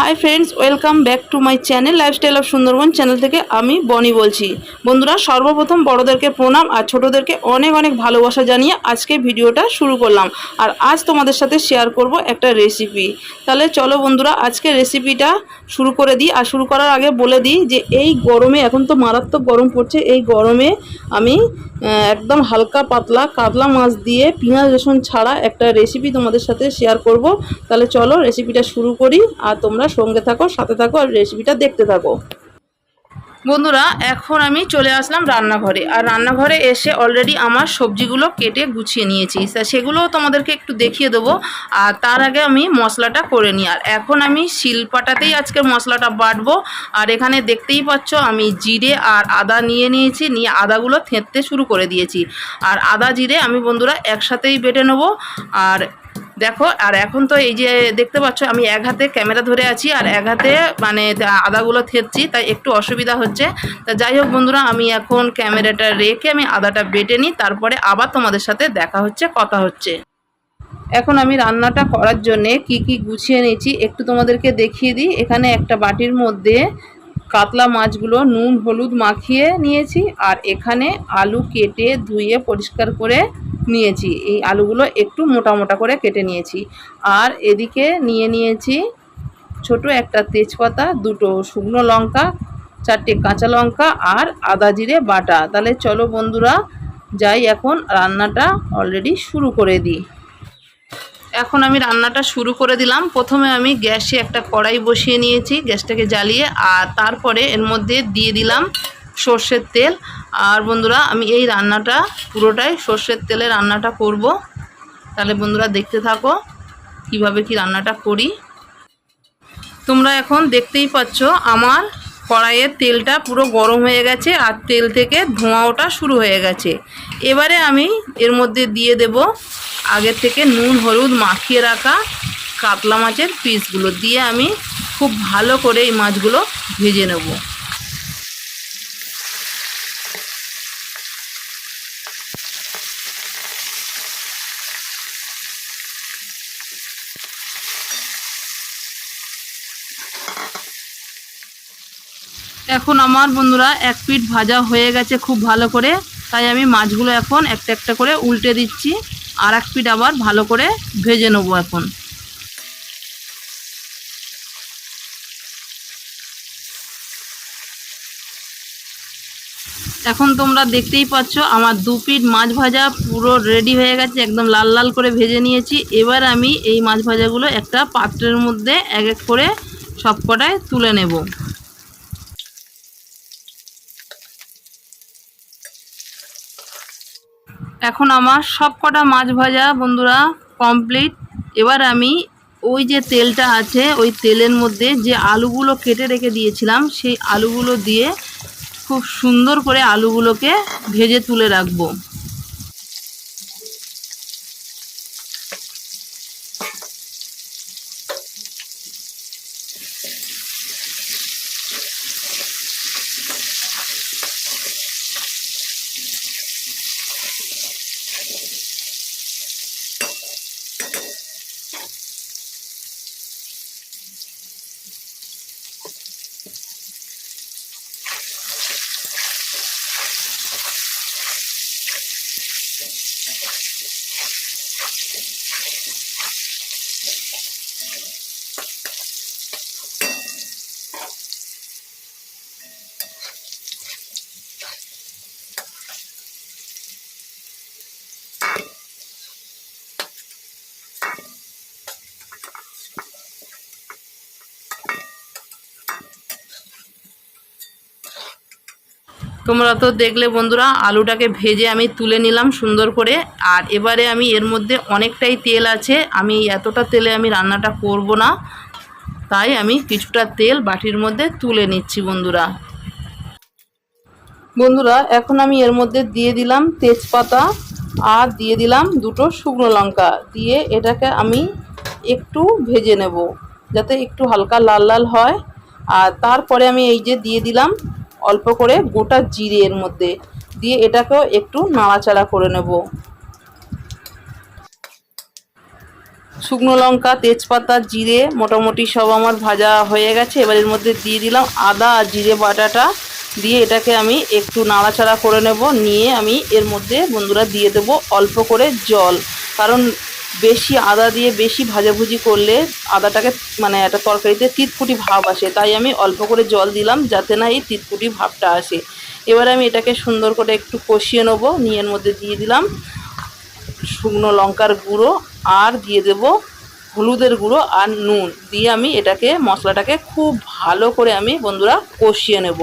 Hi friends welcome back to my channel lifestyle of Sundarban channel থেকে আমি বনি বলছি। বন্ধুরা, সর্বপ্রথম বড়দেরকে প্রণাম আর ছোটদেরকে অনেক অনেক ভালোবাসা জানিয়ে আজকে ভিডিওটা শুরু করলাম। আর আজ তোমাদের সাথে শেয়ার করব একটা রেসিপি তাহলে চলো বন্ধুরা, আজকে রেসিপিটা শুরু করে দিই। আর শুরু করার আগে বলে দিই যে এই গরমে, এখন তো মারাত্মক গরম পড়ছে, এই গরমে আমি একদম হালকা পাতলা কাতলা মাছ দিয়ে পেঁয়াজ, রসুন ছাড়া একটা রেসিপি তোমাদের সাথে শেয়ার করব। তাহলে চলো রেসিপিটা শুরু করি। আর তোমরা সঙ্গে থাকো, সাথে থাকো আর রেসিপিটা দেখতে থাকো। বন্ধুরা, এখন আমি চলে আসলাম রান্নাঘরে। আর রান্নাঘরে এসে অলরেডি আমার সবজিগুলো কেটে গুছিয়ে নিয়েছি। সেগুলোও তোমাদেরকে একটু দেখিয়ে দেবো। আর তার আগে আমি মশলাটা করে নিই। আর এখন আমি শিলপাটাতেই আজকে মশলাটা বাটবো। আর এখানে দেখতেই পাচ্ছ, আমি জিরে আর আদা নিয়ে নিয়েছি। নিয়ে আদাগুলো থেঁততে শুরু করে দিয়েছি। আর আদা জিরে আমি বন্ধুরা একসাথেই বেটে নেব। আর দেখো, আর এখন তো এই যে দেখতে পাচ্ছ, আমি এক হাতে ক্যামেরা ধরে আছি আর এক হাতে মানে আদাগুলো থেতছি, তাই একটু অসুবিধা হচ্ছে। তা যাই হোক বন্ধুরা, আমি এখন ক্যামেরাটা রেখে আমি আদাটা বেটে নিই, তারপরে আবার তোমাদের সাথে দেখা হচ্ছে, কথা হচ্ছে। এখন আমি রান্নাটা করার জন্যে কি কি গুছিয়ে নিয়েছি, একটু তোমাদেরকে দেখিয়ে দিই। এখানে একটা বাটির মধ্যে কাতলা মাছগুলো, নুন, হলুদ মাখিয়ে নিয়েছি, আর এখানে আলু কেটে ধুয়ে পরিষ্কার করে নিয়েছি। এই আলুগুলো একটু মোটা মোটা করে কেটে নিয়েছি। আর এদিকে নিয়ে নিয়েছি ছোট একটা তেজপাতা, দুটো শুকনো লঙ্কা, চারটে কাঁচা লঙ্কা আর আদা জিরে বাটা। তাহলে চলো বন্ধুরা, যাই এখন রান্নাটা অলরেডি শুরু করে দিই। এখন আমি রান্নাটা শুরু করে দিলাম। প্রথমে আমি গ্যাসে একটা কড়াই বসিয়ে নিয়েছি, গ্যাসটাকে জ্বালিয়ে, আর তারপরে এর মধ্যে দিয়ে দিলাম সর্ষের তেল। আর বন্ধুরা, আমি এই রান্নাটা, পুরোটাই সর্ষের তেলে রান্নাটা করব। তাহলে বন্ধুরা দেখতে থাকো, কীভাবে কি রান্নাটা করি। তোমরা এখন দেখতেই পাচ্ছ, আমার কড়াইয়ের তেলটা পুরো গরম হয়ে গেছে আর তেল থেকে ধোঁয়া ওঠা শুরু হয়ে গেছে। এবারে আমি এর মধ্যে দিয়ে দেব আগে থেকে নুন, হলুদ মাখিয়ে রাখা কাতলা মাছের পিসগুলো দিয়ে আমি খুব ভালো করে এই মাছগুলো ভেজে নেব। এখন আমার বন্ধুরা এক পিঠ ভাজা হয়ে গেছে খুব ভালো করে, তাই আমি মাছগুলো এখন একটা একটা করে উল্টে দিচ্ছি, আর এক পিঠ আবার ভালো করে ভেজে নেব এখন। এখন তোমরা দেখতেই পাচ্ছ, আমার দু পিঠ মাছ ভাজা পুরো রেডি হয়ে গেছে, একদম লাল লাল করে ভেজে নিয়েছি। এবার আমি এই মাছ ভাজাগুলো একটা পাত্রের মধ্যে এক এক করে সব কটায় তুলে নেব। এখন আমার সব কটা মাছ ভাজা বন্ধুরা কমপ্লিট। এবার আমি ওই যে তেলটা আছে, ওই তেলের মধ্যে যে আলুগুলো কেটে রেখে দিয়েছিলাম, সেই আলুগুলো দিয়ে খুব সুন্দর করে আলুগুলোকে ভেজে তুলে রাখব। Thank you. তোমরা তো দেখলে বন্ধুরা, আলুটাকে ভেজে আমি তুলে নিলাম সুন্দর করে। আর এবারে আমি এর মধ্যে অনেকটাই তেল আছে। আমি এতটা তেলে আমি রান্নাটা করব না। তাই আমি কিছুটা তেল বাটির মধ্যে তুলে নিচ্ছি বন্ধুরা। বন্ধুরা, এখন আমি এর মধ্যে দিয়ে দিলাম তেজপাতা আর দিয়ে দিলাম দুটো শুকনো লঙ্কা। দিয়ে এটাকে আমি একটু ভেজে নেব, যাতে একটু হালকা লাল লাল হয়। আর তারপরে আমি এই যে দিয়ে দিলাম অল্প করে গোটা জিরে এর মধ্যে দিয়ে এটাকেও একটু নাড়াচাড়া করে নেব। শুকনো লঙ্কা, তেজপাতা, জিরে মোটামুটি সব আমার ভাজা হয়ে গেছে। এবার এর মধ্যে দিয়ে দিলাম আদা আর জিরে বাটাটা দিয়ে এটাকে আমি একটু নাড়াচাড়া করে নেব। নিয়ে আমি এর মধ্যে বন্ধুরা দিয়ে দেব অল্প করে জল। কারণ বেশি আদা দিয়ে বেশি ভাজাভুজি করলে আদাটাকে মানে একটা তরকারিতে তিতকুটি ভাব আসে। তাই আমি অল্প করে জল দিলাম যাতে না এই তিতকুটি ভাবটা আসে। এবার আমি এটাকে সুন্দর করে একটু কষিয়ে নেব। নিয়ে এর মধ্যে দিয়ে দিলাম শুকনো লঙ্কার গুঁড়ো আর দিয়ে দেব হলুদের গুঁড়ো আর নুন। দিয়ে আমি এটাকে মশলাটাকে খুব ভালো করে আমি বন্ধুরা কষিয়ে নেব।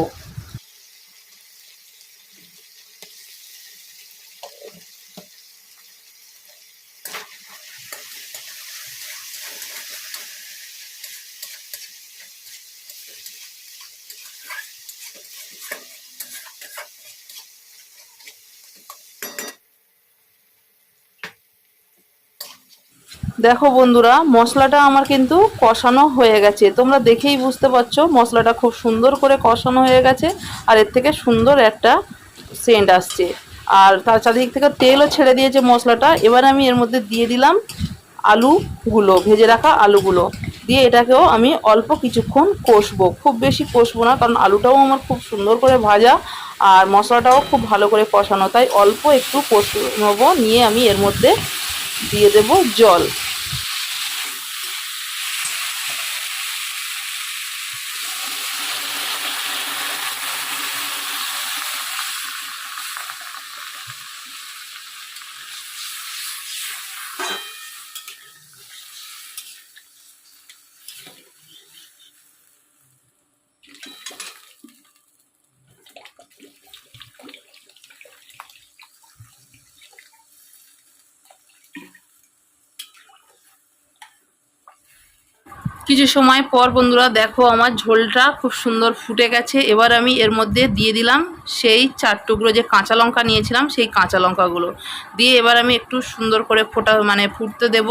দেখো বন্ধুরা, মশলাটা আমার কিন্তু কষানো হয়ে গেছে। তোমরা দেখেই বুঝতে পারছ, মশলাটা খুব সুন্দর করে কষানো হয়ে গেছে আর এর থেকে সুন্দর একটা সেন্ট আসছে। আর তার চারিদিক থেকে তেলও ছেড়ে দিয়েছে মশলাটা। এবার আমি এর মধ্যে দিয়ে দিলাম আলুগুলো, ভেজে রাখা আলুগুলো। দিয়ে এটাকেও আমি অল্প কিছুক্ষণ কষবো। খুব বেশি কষবো না, কারণ আলুটাও আমার খুব সুন্দর করে ভাজা আর মশলাটাও খুব ভালো করে কষানো। তাই অল্প একটু কষ নেব, নিয়ে আমি এর মধ্যে দিয়ে দেব জল। কিছু সময় পর বন্ধুরা দেখো আমার ঝোলটা খুব সুন্দর ফুটে গেছে। এবার আমি এর মধ্যে দিয়ে দিলাম সেই চার টুকরো যে কাঁচা লঙ্কা নিয়েছিলাম, সেই কাঁচা লঙ্কাগুলো। দিয়ে এবার আমি একটু সুন্দর করে ফোটা মানে ফুটতে দেব।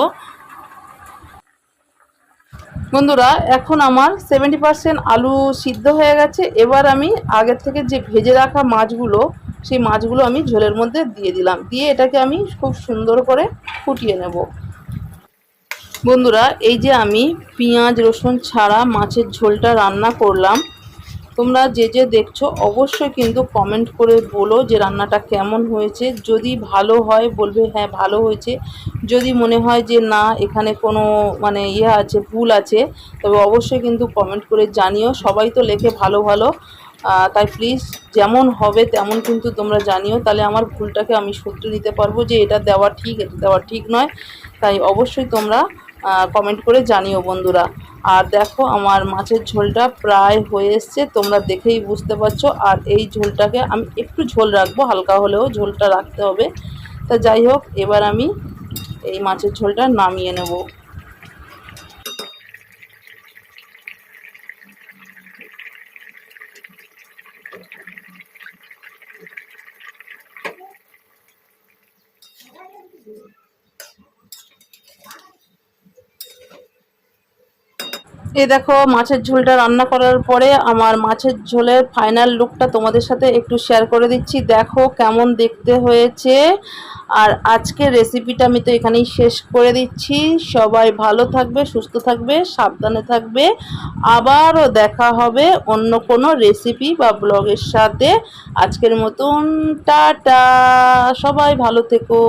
বন্ধুরা, এখন আমার সেভেন্টি পারসেন্ট আলু সিদ্ধ হয়ে গেছে। এবার আমি আগের থেকে যে ভেজে রাখা মাছগুলো, সেই মাছগুলো আমি ঝোলের মধ্যে দিয়ে দিলাম। দিয়ে এটাকে আমি খুব সুন্দর করে ফুটিয়ে নেব। বন্ধুরা, এই যে আমি পেঁয়াজ, রসুন ছাড়া মাছের ঝোলটা রান্না করলাম। তোমরা যে যে দেখছ, অবশ্যই কিন্তু কমেন্ট করে বলো যে রান্নাটা কেমন হয়েছে। যদি ভালো হয়, বলবে হ্যাঁ ভালো হয়েছে। যদি মনে হয় যে না, এখানে কোনো মানে ইয়ে আছে, ভুল আছে, তবে অবশ্যই কিন্তু কমেন্ট করে জানিও। সবাই তো লেখে ভালো ভালো। তাই প্লিজ যেমন হবে তেমন কিন্তু তোমরা জানিও। তাহলে আমার ভুলটাকে আমি শুধরে নিতে পারব যে এটা দেওয়া ঠিক, এটা দেওয়া ঠিক নয়। তাই অবশ্যই তোমরা কমেন্ট করে জানিও বন্ধুরা। আর দেখো, আমার মাছের ঝোলটা প্রায় হয়ে এসছে, তোমরা দেখেই বুঝতে পারছ। আর এই ঝোলটাকে আমি একটু ঝোল রাখব, হালকা হলেও ঝোলটা রাখতে হবে। তা যাই হোক, এবার আমি এই মাছের ঝোলটা নামিয়ে নেব। এই দেখো, মাছের ঝোলটা রান্না করার পরে আমার মাছের ঝোলের ফাইনাল লুকটা তোমাদের সাথে একটু শেয়ার করে দিচ্ছি। দেখো কেমন দেখতে হয়েছে। আর আজকের রেসিপিটা আমি তো এখানেই শেষ করে দিচ্ছি। সবাই ভালো থাকবে, সুস্থ থাকবে, সাবধানে থাকবে। আবারও দেখা হবে অন্য কোনো রেসিপি বা ব্লগের সাথে। আজকের মতন, টাটা! সবাই ভালো থেকো।